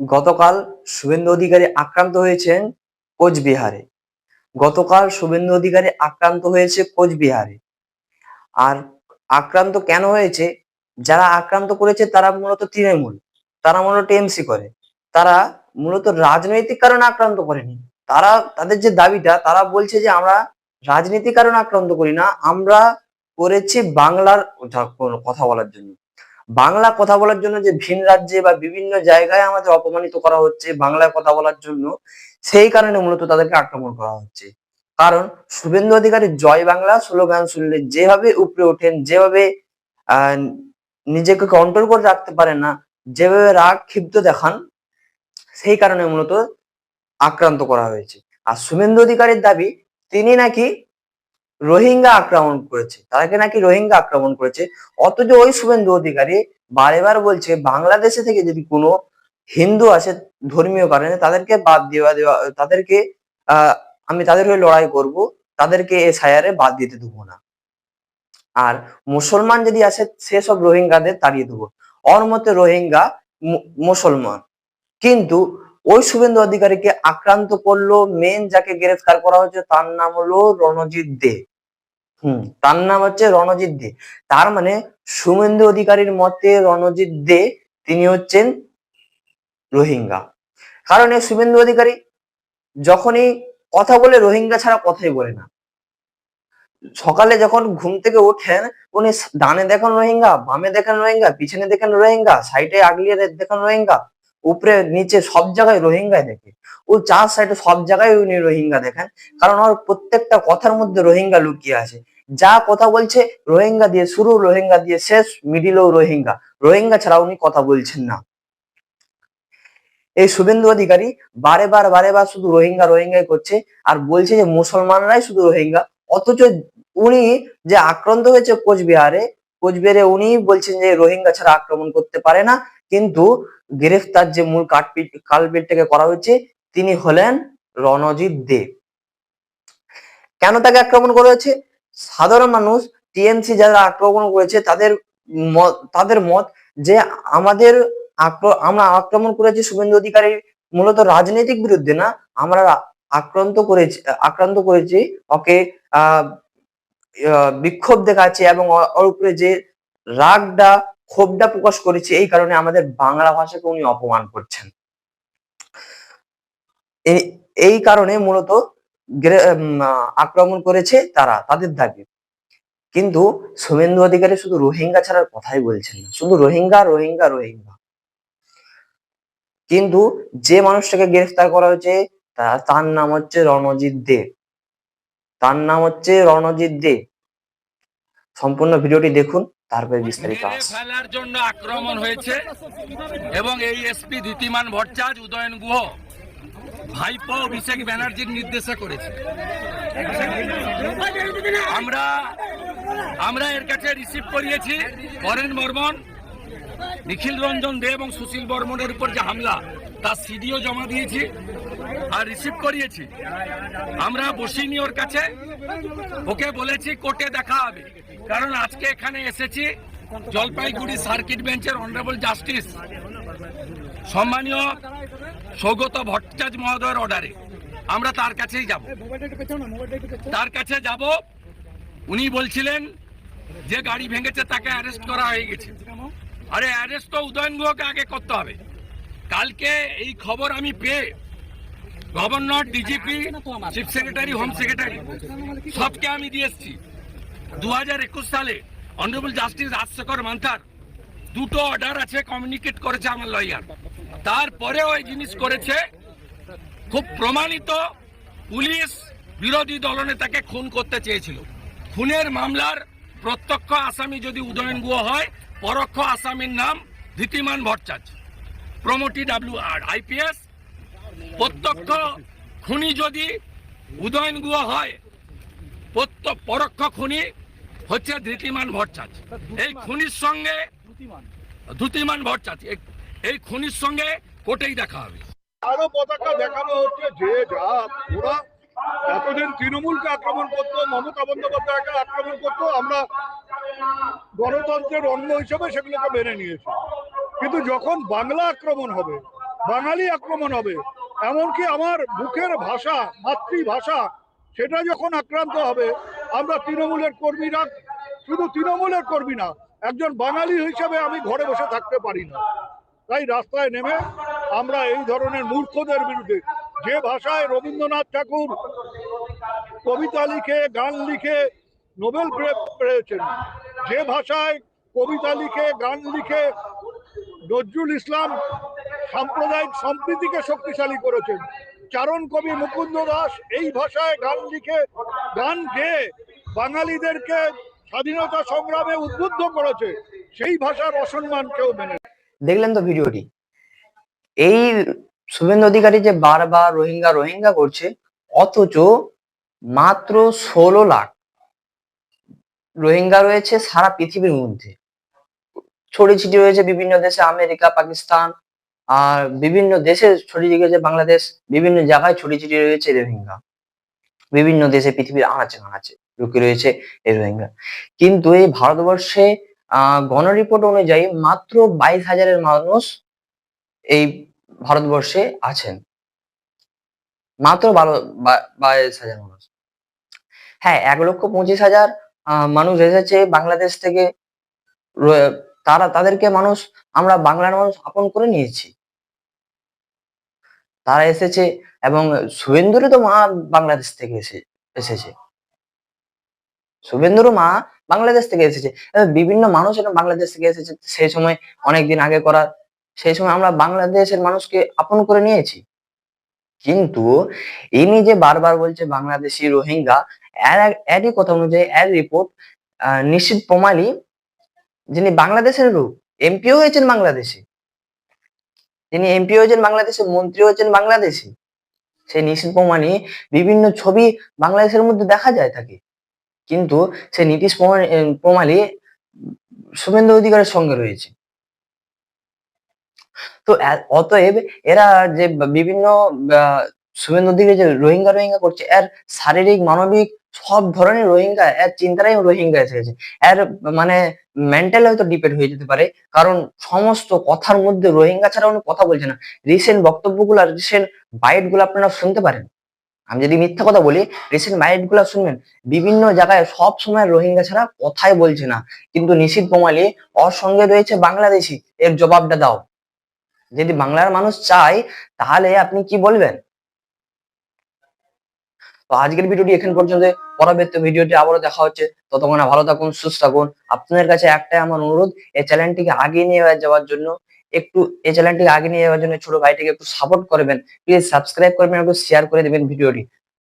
গতকাল শুভেন্দু অধিকারী আক্রান্ত হয়েছেন কোচবিহারে। গতকাল শুভেন্দু অধিকারী আক্রান্ত হয়েছে কোচবিহারে। আর আক্রান্ত কেন হয়েছে? যারা আক্রান্ত করেছে তারা মূলত তৃণমূল, তারা মূলত টিএমসি করে। তারা মূলত রাজনৈতিক কারণে আক্রান্ত করেনি। তারা, তাদের যে দাবিটা, তারা বলছে যে আমরা রাজনীতিক কারণে আক্রান্ত করি না, আমরা করেছি বাংলার কথা বলার জন্য। বাংলা কথা বলার জন্য যে ভিন রাজ্যে বা বিভিন্ন জায়গায় আমাদের অপমানিত করা হচ্ছে বাংলায় কথা বলার জন্য, সেই কারণে মূলত তাদেরকে আক্রমণ করা হচ্ছে। কারণ শুভেন্দু অধিকারী জয় বাংলা স্লোগান শুনলে যেভাবে উপরে ওঠেন, যেভাবে নিজেকে কন্ট্রোল করে রাখতে পারেন না, যেভাবে রাগ ক্ষিপ্ত দেখান, সেই কারণে মূলত আক্রান্ত করা হয়েছে। আর শুভেন্দু অধিকারীর দাবি, তিনি নাকি রোহিঙ্গা আক্রমণ করেছে। তাকে নাকি রোহিঙ্গা আক্রমণ করেছে। অথচ ওই শুভেন্দু অধিকারী বারেবার বলছে, বাংলাদেশে থেকে যদি কোনো হিন্দু আসে ধর্মীয় কারণে, তাদেরকে বাদ দেওয়া দেওয়া, তাদেরকে আমি তাদের হয়ে লড়াই করব, তাদেরকে এ সায়ারে বাদ দিতে দেবো না। আর মুসলমান যদি আসে সেসব রোহিঙ্গাদের তাড়িয়ে দেবো। ওর মতে রোহিঙ্গা মুসলমান। কিন্তু ওই শুভেন্দু অধিকারীকে আক্রান্ত করল মেন যাকে গ্রেফতার করা হয়েছে, তার নাম হলো রণজিৎ দে। হুম। তার নাম হচ্ছে রণজিৎ দে। তার মানে শুভেন্দু অধিকারীর মতে রণজিৎ দে, তিনি হচ্ছেন রোহিঙ্গা। কারণ এই শুভেন্দু অধিকারী যখনই কথা বলে, রোহিঙ্গা ছাড়া কথাই বলে না। সকালে যখন ঘুম থেকে ওঠেন, উনি ডানে দেখেন রোহিঙ্গা, বামে দেখেন রোহিঙ্গা, পিছনে দেখেন রোহিঙ্গা সাইডে আগলিয়ে দেখেন রোহিঙ্গা। উপরে, নিচে সব জায়গায় রোহিঙ্গায় দেখে। ও চার সাইডে সব জায়গায় উনি রোহিঙ্গা দেখেন। কারণ ওর প্রত্যেকটা কথার মধ্যে রোহিঙ্গা লুকিয়ে আছে। যা কথা বলছে রোহিঙ্গা দিয়ে শুরু, রোহিঙ্গা দিয়ে শেষ মিডিলেও রোহিঙ্গা। রোহিঙ্গা ছাড়া উনি কথা বলছেন না। এই শুভেন্দু অধিকারী বারে বার বারে বার শুধু রোহিঙ্গা, রোহিঙ্গাই করছে। আর বলছে যে মুসলমানরাই শুধু রোহিঙ্গা। অথচ উনি যে আক্রান্ত হয়েছে কোচবিহারে কোচবিহারে উনি বলছেন যে রোহিঙ্গা ছাড়া আক্রমণ করতে পারে না, কিন্তু গ্রেফতার যে মূল কাটপিট কালপিটটাকে করা হয়েছে, তিনি হলেন রণজিৎ দে। কেন তাকে আক্রমণ করা হয়েছে? সাধারণ মানুষ, টিএমসি যারা আক্রমণ করেছে, তাদের মত তাদের মত যে আমাদের আমরা আক্রমণ করেছি শুভেন্দু অধিকারী মূলত রাজনৈতিক বিরুদ্ধে না, আমরা আক্রান্ত করেছি আক্রান্ত করেছি, ওকে বিক্ষোভ দেখাচ্ছে এবং ওর উপরে যে রাগটা, ক্ষোভটা প্রকাশ করেছে, এই কারণে আমাদের বাংলা ভাষাকে উনি অপমান করছেন। এই- কারণে মূলত আক্রমণ করেছে তারা, তাদের দাবি। কিন্তু শুভেন্দু অধিকারী শুধু রোহিঙ্গা ছাড়ার কথাই বলছেন না। শুধু রোহিঙ্গা রোহিঙ্গা রোহিঙ্গা। কিন্তু যে মানুষটাকে গ্রেফতার করা হয়েছে তার নাম হচ্ছে রণজিৎ দে। তার নাম হচ্ছে রণজিৎ দে। সম্পূর্ণ ভিডিওটি দেখুন তারপরে বিস্তারিত ফেলার জন্য আক্রমণ হয়েছে এবং এই এসপি ধীতিমান ভট্টাচার্য উদয়ন গুহ ভাইপো অভিষেক ব্যানার্জির নির্দেশে করেছে। আমরা আমরা এর কাছে রিসিভ করিয়েছি বরেন বর্মন নিখিল রঞ্জন দে এবং সুশীল বর্মনের উপর যে হামলা তার সিডিও জমা দিয়েছি। আর রিসিভ করিয়েছি। আমরা বসিনি ওর কাছে ওকে বলেছি, কোর্টে দেখা হবে। কারণ আজকে এখানে এসেছি জলপাইগুড়ি সার্কিট বেঞ্চের অনারেবল জাস্টিস সম্মানীয় সৌগত ভট্টাচার্য মহোদয়ের অর্ডারে আমরা তার কাছেই যাব। তার কাছে যাব। উনি বলছিলেন যে গাড়ি ভেঙেছে, তাকে অ্যারেস্ট করা হয়ে গেছে। আরে অ্যারেস্ট তো উদয়ন গুহকে আগে করতে হবে। কালকে এই খবর আমি পেয়ে governor DGP chief secretary home secretary সবকে আমি দিয়ে এসছি। দু হাজার একুশ সালে অনারেবল জাস্টিস রাজশেখর মান্থার দুটো অর্ডার আছে কমিউনিকেট করেছে আমার লয়ার তারপরে ওই জিনিস করেছে, খুব প্রমাণিত পুলিশ বিরোধী দলনেতাকে খুন করতে চেয়েছিল। খুনের মামলার প্রত্যক্ষ আসামি যদি উদয়ন গুহ হয়, পরোক্ষ আসামির নাম Dhitiman Bhattacharya, promotee W R IPS প্রত্যক্ষ খুনি যদি উদয়ন গুহ হয়, প্রত্য- পরোক্ষ খুনি হচ্ছে ধৃতিমান ভট্টাচার্য এই খুনির সঙ্গে ধুতিমান ভট্টাচার্য এই- খুনির সঙ্গে কোর্টেই দেখা হবে। আরও পতাকা দেখানো হচ্ছে যে যা ওরা এতদিন তৃণমূলকে আক্রমণ করতো, মমতা বন্দ্যোপাধ্যায়কে আক্রমণ করতো, আমরা গণতন্ত্রের অঙ্গ হিসেবে সেগুলোকে মেনে নিয়েছি। কিন্তু যখন বাংলা আক্রমণ হবে, বাঙালি আক্রমণ হবে এমনকি আমার বুকের ভাষা, মাতৃভাষা, সেটা যখন আক্রান্ত হবে, আমরা তৃণমূলের কর্মীরা, শুধু তৃণমূলের কর্মী না, একজন বাঙালি হিসেবে আমি ঘরে বসে থাকতে পারি না। তাই রাস্তায় নেমে আমরা এই ধরনের মূর্খদের বিরুদ্ধে, যে ভাষায় রবীন্দ্রনাথ ঠাকুর কবিতা লিখে, গান লিখে, নোবেল পেয়েছেন, যে ভাষায় কবিতা লিখে, গান লিখে নজরুল ইসলাম সাম্প্রদায়িক সম্প্রীতিকে শক্তিশালী করেছেন। চারণ কবি মুকুন্দ দাস এই ভাষায় গান লিখে, গান গেয়ে বাঙালিদেরকে স্বাধীনতা সংগ্রামে উদ্বুদ্ধ করেছে। সেই ভাষার অসম্মান কেউ মেনে দেখলেন তো ভিডিওটি? এই শুভেন্দু অধিকারী যে বারবার রোহিঙ্গা রোহিঙ্গা করছে, অথচ মাত্র ষোলো লাখ রোহিঙ্গা রয়েছে সারা পৃথিবীর মধ্যে। ছড়িয়ে ছিটিয়ে রয়েছে বিভিন্ন দেশে, আমেরিকা, পাকিস্তান আর বিভিন্ন দেশে ছড়িয়ে গেছে বাংলাদেশ, বিভিন্ন জায়গায় ছড়িয়ে ছিটিয়ে রয়েছে রোহিঙ্গা। বিভিন্ন দেশে পৃথিবীর আনাচে আনাচে লুকিয়ে রয়েছে এই রোহিঙ্গা। কিন্তু এই ভারতবর্ষে আহ গণ রিপোর্ট অনুযায়ী মাত্র বাইশ হাজারের মানুষ এই ভারতবর্ষে আছেন। মাত্র বারো বাইশ হাজার মানুষ। হ্যাঁ এক লক্ষ পঁচিশ হাজার মানুষ এসেছে বাংলাদেশ থেকে। তারা, তাদেরকে মানুষ আমরা বাংলার মানুষ আপন করে নিয়েছি। তারা এসেছে এবং শুভেন্দুরও তো মা বাংলাদেশ থেকে এসে, এসেছে। শুভেন্দুরও মা বাংলাদেশ থেকে এসেছে। বিভিন্ন মানুষ বাংলাদেশ থেকে এসেছে, সেই সময় অনেকদিন আগে করা, সেই সময় আমরা বাংলাদেশের মানুষকে আপন করে নিয়েছি। কিন্তু ইনি যে বারবার বলছে বাংলাদেশি রোহিঙ্গা, এর এরই কথা অনুযায়ী, এর রিপোর্ট নিশ্চিত প্রমাণী যিনি বাংলাদেশের লোক এমপিও হয়েছেন বাংলাদেশে। যিনি এমপি হয়েছেন বাংলাদেশে মন্ত্রী হয়েছেন বাংলাদেশে। সেই নিশ্চিত প্রমাণী বিভিন্ন ছবি বাংলাদেশের মধ্যে দেখা যায় তাকে। কিন্তু সে নীতিশ প্রমাণ- শুভেন্দু অধিকারের সঙ্গে রয়েছে। তো অতএব এরা যে বিভিন্ন শুভেন্দু অধিকারী যে রোহিঙ্গা রোহিঙ্গা করছে, এর শারীরিক, মানবিক সব ধরনের রোহিঙ্গা, এর চিন্তাটাই রোহিঙ্গা এসেছে এর মানে মেন্টাল হয়তো ডিপেন্ড হয়ে যেতে পারে, কারণ সমস্ত কথার মধ্যে রোহিঙ্গা ছাড়া উনি কথা বলছে না। রিসেন্ট বক্তব্যগুলো রিসেন্ট বাইটগুলো আপনারা শুনতে পারেন। আমি যদি মিথ্যা কথা বলি রিসেন্ট বাইটগুলো শুনবেন। বিভিন্ন জায়গায় সব সময় রোহিঙ্গা ছাড়া কথাই বলছে না। কিন্তু নিশীত বোমালি ওর সঙ্গে রয়েছে বাংলাদেশি, এর জবাবটা দাও। যদি বাংলার মানুষ চায়, তাহলে আপনি কি বলবেন? তো আজকের ভিডিওটি এখান পর্যন্ত। পরবর্তী ভিডিওটি আবারও দেখা হচ্ছে। ততক্ষণে ভালো থাকুন, সুস্থ থাকুন। আপনাদের কাছে একটাই আমার অনুরোধ, এই চ্যানেলটিকে আগিয়ে নিয়ে যাওয়ার জন্য, একটু এই চ্যানেলটিকে আগে নিয়ে যাওয়ার জন্য ছোট ভাইটিকে একটু সাপোর্ট করবেন। প্লিজ সাবস্ক্রাইব করবেন, একটু শেয়ার করে দেবেন ভিডিওটি।